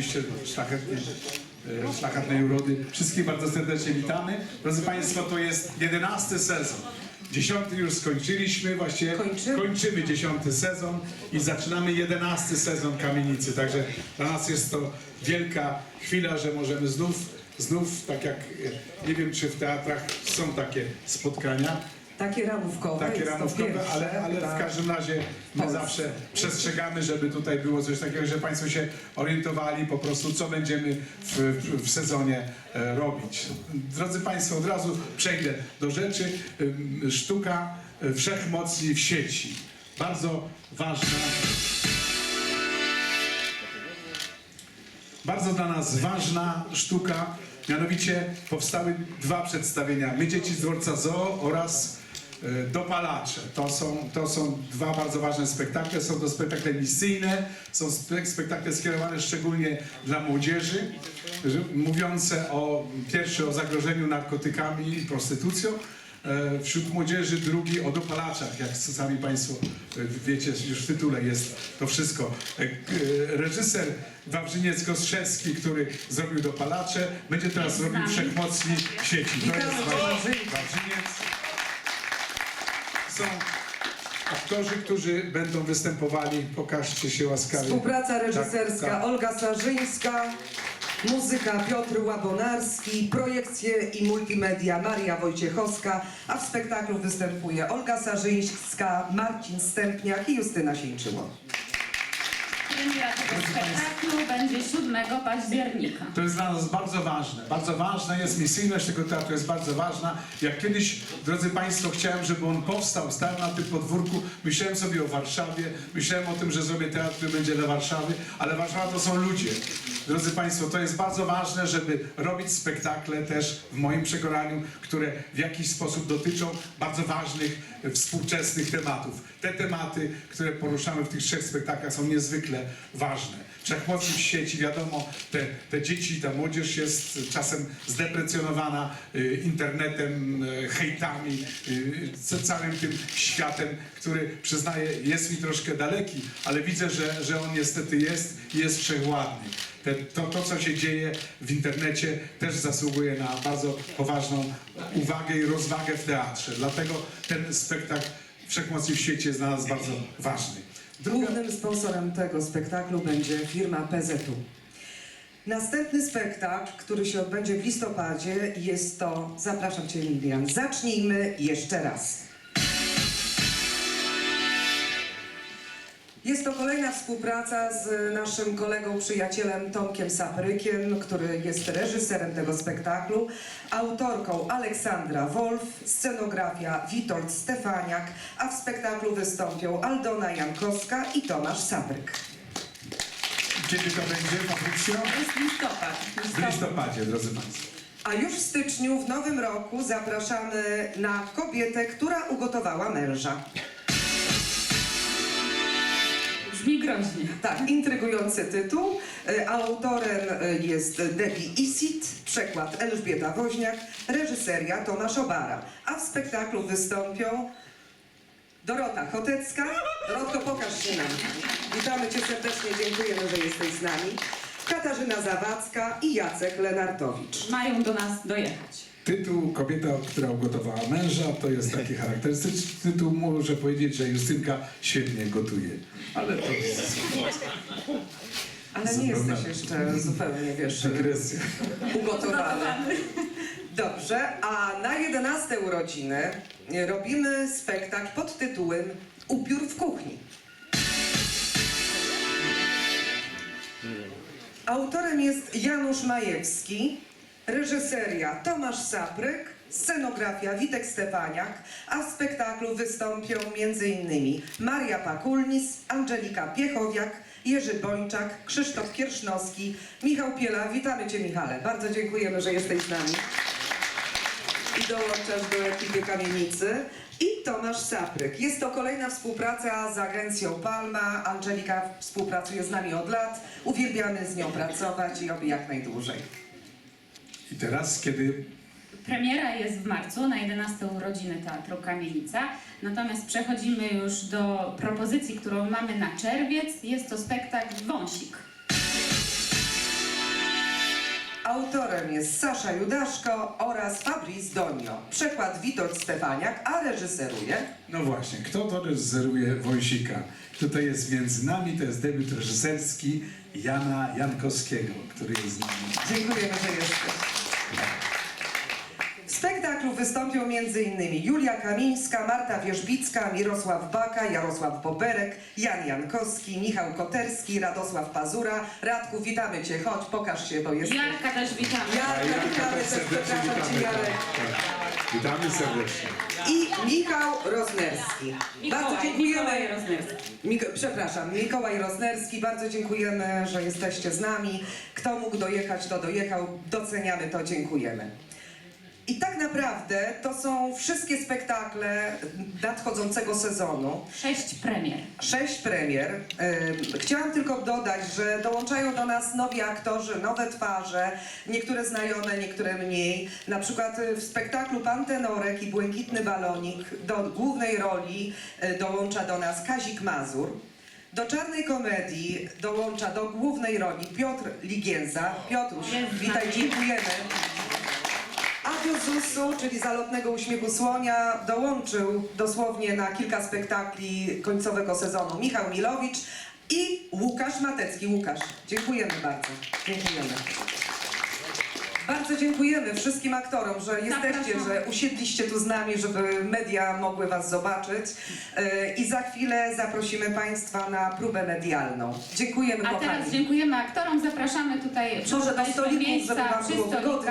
oczywiście szlachetnie, e, szlachetnej urody. Wszystkich bardzo serdecznie witamy. Drodzy Państwo, to jest jedenasty sezon. Dziesiąty już skończyliśmy, właściwie Kończymy. kończymy dziesiąty sezon i zaczynamy jedenasty sezon Kamienicy. Także dla nas jest to wielka chwila, że możemy znów, znów, tak jak e, nie wiem, czy w teatrach są takie spotkania, Takie ramówkowe. takie jest to ramówkowe, pierwsze, ale, ale w każdym razie my Polsce. zawsze przestrzegamy, żeby tutaj było coś takiego, że Państwo się orientowali po prostu, co będziemy w, w, w sezonie e, robić. Drodzy Państwo, od razu przejdę do rzeczy. Sztuka e, wszechmocni w sieci. Bardzo ważna. Bardzo dla nas ważna sztuka, mianowicie powstały dwa przedstawienia. My dzieci z dworca Zoo oraz Dopalacze. To są, to są dwa bardzo ważne spektakle. Są to spektakle misyjne, są spe- spektakle skierowane szczególnie dla młodzieży, mówiące o pierwszy o zagrożeniu narkotykami i prostytucją. e, Wśród młodzieży drugi o dopalaczach, jak sami Państwo e, wiecie, już w tytule jest to wszystko. E, e, Reżyser Wawrzyniec-Kostrzewski, który zrobił dopalacze, będzie teraz robił wszechmocni w sieci. To jest Wawrzyniec. Są aktorzy, którzy będą występowali. Pokażcie się łaskawie. Współpraca reżyserska Tak, tak. Olga Sarzyńska, muzyka Piotr Łabonarski, projekcje i multimedia Maria Wojciechowska, a w spektaklu występuje Olga Sarzyńska, Marcin Stępniak i Justyna Sieńczyło. Premiera tego spektaklu będzie 7 października. To jest dla nas bardzo ważne. Bardzo ważne jest, misyjność tego teatru jest bardzo ważna. Jak kiedyś, drodzy Państwo, chciałem, żeby on powstał, stał na tym podwórku, myślałem sobie o Warszawie, myślałem o tym, że zrobię teatr, który będzie dla Warszawy, ale Warszawa to są ludzie. Drodzy Państwo, to jest bardzo ważne, żeby robić spektakle też, w moim przekonaniu, które w jakiś sposób dotyczą bardzo ważnych, e, współczesnych tematów. Te tematy, które poruszamy w tych trzech spektaklach są niezwykle ważne. Wszechmocni w sieci, wiadomo, te, te dzieci, ta młodzież jest czasem zdeprecjonowana y, internetem, y, hejtami, y, ca- całym tym światem, który przyznaję jest mi troszkę daleki, ale widzę, że, że on niestety jest i jest wszechwładny. Te, to, to, co się dzieje w internecie, też zasługuje na bardzo poważną uwagę i rozwagę w teatrze. Dlatego ten spektakl Wszechmocni w świecie jest dla nas bardzo ważny. Głównym sponsorem tego spektaklu będzie firma PZU. Następny spektakl, który się odbędzie w listopadzie, jest to, zapraszam Cię Lilian, zacznijmy jeszcze raz. Jest to kolejna współpraca z naszym kolegą, przyjacielem Tomkiem Saprykiem, który jest reżyserem tego spektaklu, autorką Aleksandra Wolf, scenografia Witold Stefaniak, a w spektaklu wystąpią Aldona Jankowska i Tomasz Sapryk. kiedy to będzie, Patrycja? To jest listopad. W listopadzie, drodzy Państwo. A już w styczniu, w nowym roku, zapraszamy na kobietę, która ugotowała męża. Brzmi groźnie. Tak, intrygujący tytuł. E, Autorem e, jest Debbie Isit, przekład Elżbieta Woźniak, reżyseria Tomasz Obara. A w spektaklu wystąpią Dorota Chotecka. Dorotko, pokaż się nam. Witamy Cię serdecznie, dziękujemy, że jesteś z nami. Katarzyna Zawadzka i Jacek Lenartowicz. Mają do nas dojechać. Tytuł Kobieta, która ugotowała męża, to jest taki charakterystyczny tytuł. Muszę powiedzieć, że Justynka świetnie gotuje. Ale to jest Ale nie Zupełna- jesteś jeszcze zupełnie, wiesz, dygresja. ugotowany. Dobrze, a na 11 urodziny robimy spektakl pod tytułem Upiór w kuchni. Autorem jest Janusz Majewski, reżyseria Tomasz Sapryk, scenografia Witek Stefaniak, a w spektaklu wystąpią m.in. Maria Pakulnis, Angelika Piechowiak, Jerzy Bończak, Krzysztof Kiersznowski, Michał Piela. Witamy Cię Michale, bardzo dziękujemy, że jesteś z nami i dołączasz do ekipy Kamienicy. I Tomasz Sapryk. Jest to kolejna współpraca z agencją Palma. Angelika współpracuje z nami od lat. Uwielbiamy z nią pracować i oby jak najdłużej. I teraz, kiedy Premiera jest w marcu na 11 urodziny Teatru Kamienica. Natomiast przechodzimy już do propozycji, którą mamy na czerwiec. Jest to spektakl Wąsik. Autorem jest Sasza Judaszko oraz Fabrice Donio. Przekład Witold Stefaniak, a reżyseruje No właśnie, kto to reżyseruje Wąsika? Tutaj jest między nami, to jest debiut reżyserski Jana Jankowskiego, który jest z nami. Dziękujemy, że jesteś. W spektaklu wystąpią m.in. Julia Kamińska, Marta Wierzbicka, Mirosław Baka, Jarosław Boberek, Jan Jankowski, Michał Koterski, Radosław Pazura. Radku, witamy Cię, chodź, pokaż się, bo jest... Jarka też witamy. Jarka, witamy też, przepraszam Cię, Jarek. Witamy serdecznie. I Michał Roznerski. Bardzo dziękujemy. Mikołaj Roznerski. Mik przepraszam, Mikołaj Roznerski, bardzo dziękujemy, że jesteście z nami. Kto mógł dojechać, to dojechał. Doceniamy to, dziękujemy. I tak naprawdę to są wszystkie spektakle nadchodzącego sezonu. Sześć premier. Sześć premier. Chciałam tylko dodać, że dołączają do nas nowi aktorzy, nowe twarze, niektóre znajome, niektóre mniej. Na przykład y, w spektaklu Pan Tenorek i Błękitny Balonik do głównej roli y, dołącza do nas Kazik Mazur. Do czarnej komedii dołącza do głównej roli Piotr Ligienza. Piotruś, witaj, dziękujemy. Do ZUS-u, czyli Zalotnego Uśmiechu Słonia, dołączył dosłownie na kilka spektakli końcowego sezonu Michał Milowicz i Łukasz Matecki. Łukasz, dziękujemy bardzo. Dziękujemy. Bardzo dziękujemy wszystkim aktorom, że jesteście, że usiedliście tu z nami, żeby media mogły Was zobaczyć. Yy, I za chwilę zaprosimy Państwa na próbę medialną. Dziękujemy, A kochani. teraz dziękujemy aktorom, zapraszamy tutaj, Może do stolików, żeby Wam było wygodnie.